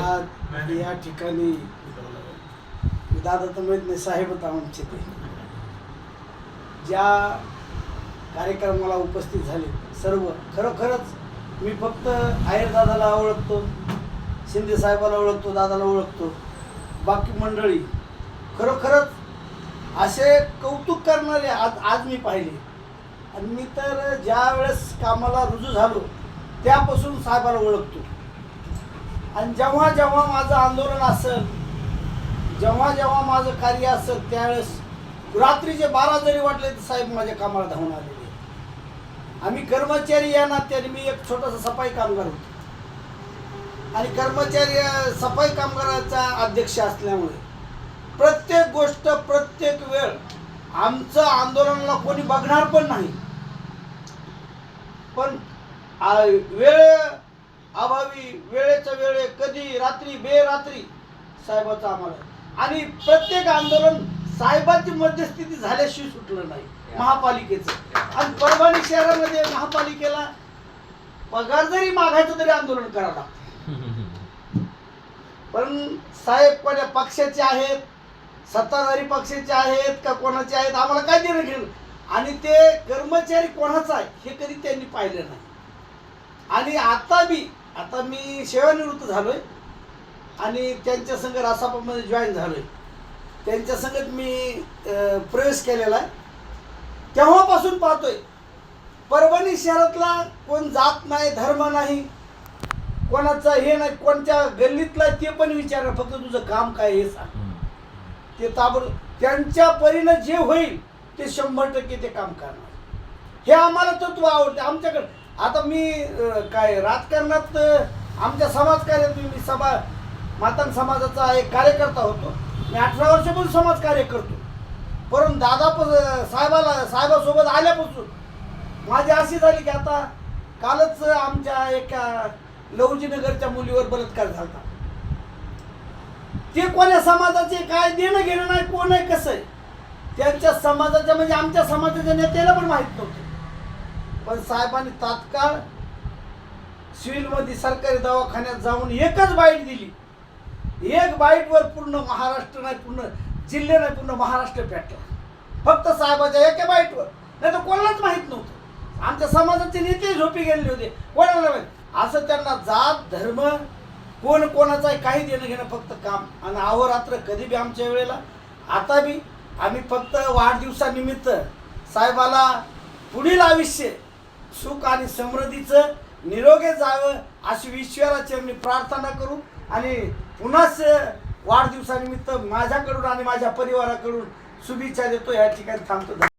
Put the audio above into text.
आज या ठिकाणी दादा तर माहीत नाही साहेब आमचे ते. ज्या कार्यक्रमाला उपस्थित झाले सर्व. खरोखरच मी फक्त आयर दादाला ओळखतो शिंदे साहेबाला ओळखतो दादाला ओळखतो. बाकी मंडळी खरोखरच असे कौतुक करणारे आज आज मी पाहिले. आणि मी तर ज्या वेळेस कामाला रुजू झालो त्यापासून साहेबाला ओळखतो. आणि जेव्हा जेव्हा माझं आंदोलन असेल जेव्हा जेव्हा माझं कार्य असेल त्यावेळेस रात्रीचे बारा जरी वाटले तर साहेब माझ्या कामाला धावून आलेले आम्ही कर्मचारी या नात्याने मी एक छोटासा सफाई कामगार होतो. आणि कर्मचारी सफाई कामगाराचा अध्यक्ष असल्यामुळे प्रत्येक गोष्ट प्रत्येक वेळ आमचं आंदोलनाला कोणी बघणार पण नाही. पण वेळ अभावी वेळेच्या वेळे कधी? रात्री बेरात्री. साहेबाचं आम्हाला. आणि प्रत्येक आंदोलन साहेबाची मध्यस्थिती झाल्याशिवाय सुटलं नाही. महापालिकेचं. आणि परभणी शहरामध्ये महापालिकेला पगार जरी मागायचं तरी आंदोलन करावं लागतं. पण साहेब कोण्या पक्षाचे आहेत? सत्ताधारी पक्षाचे आहेत का कोणाचे आहेत? आम्हाला काय देणं घेणं? आणि ते कर्मचारी कोणाचा आहे हे कधी त्यांनी पाहिलं नाही. आणि आता बी आता मी सेवानिवृत्त झालोय आणि त्यांच्या संघ रासापामध्ये जॉईन झालोय. त्यांच्या संगत मी प्रवेश केलेला आहे. तेव्हापासून पाहतोय परभणी शहरातला कोण जात नाही धर्म नाही कोणाचं हे नाही कोणत्या गल्लीतला आहे ते पण विचार फक्त तुझं काम काय हे सांग. ते ताबड त्यांच्या परीनं जे होईल ते शंभर टक्के ते काम करणार. हे आम्हाला तत्व आवडते. आमच्याकडे आता मी काय राजकारणात आमच्या समाजकार्यात मी सभा मातन समाजाचा एक कार्यकर्ता होतो. मी अठरा वर्षापासून समाजकार्य करतो. परंतु दादा पण साहेबाला साहेबासोबत आल्यापासून माझी अशी झाली की आता कालच आमच्या एका लवजीनगरच्या मुलीवर बलात्कार झाला ते कोण्या समाजाचे काय देणं घेणं नाही कोण आहे कसं आहे? त्यांच्या समाजाच्या म्हणजे आमच्या समाजाच्या नेत्याला पण माहीत नव्हतं. पण साहेबांनी तात्काळ सिव्हिलमध्ये सरकारी दवाखान्यात जाऊन एकच बाईट दिली. एक बाईटवर पूर्ण महाराष्ट्र नाही पूर्ण जिल्हे नाही पूर्ण महाराष्ट्र पेटला. फक्त साहेबाच्या एका बाईटवर. नाही तर कोणालाच माहीत नव्हतं. आमच्या समाजाचे नेते झोपी गेलेले होते. कोणाला माहीत? असं त्यांना जात धर्म कोण कोणाचं काही देणं घेणं फक्त काम. आणि अहोरात्र कधी बी आमच्या वेळेला. आता बी आम्ही फक्त वाढदिवसानिमित्त साहेबाला पुढील आयुष्य सुख आणि समृद्धीचं निरोगे जावं अशी ईश्वराचरणी प्रार्थना करू. आणि पुन्हाच वाढदिवसानिमित्त माझ्याकडून आणि माझ्या परिवाराकडून शुभेच्छा देतो. या ठिकाणी थांबतो.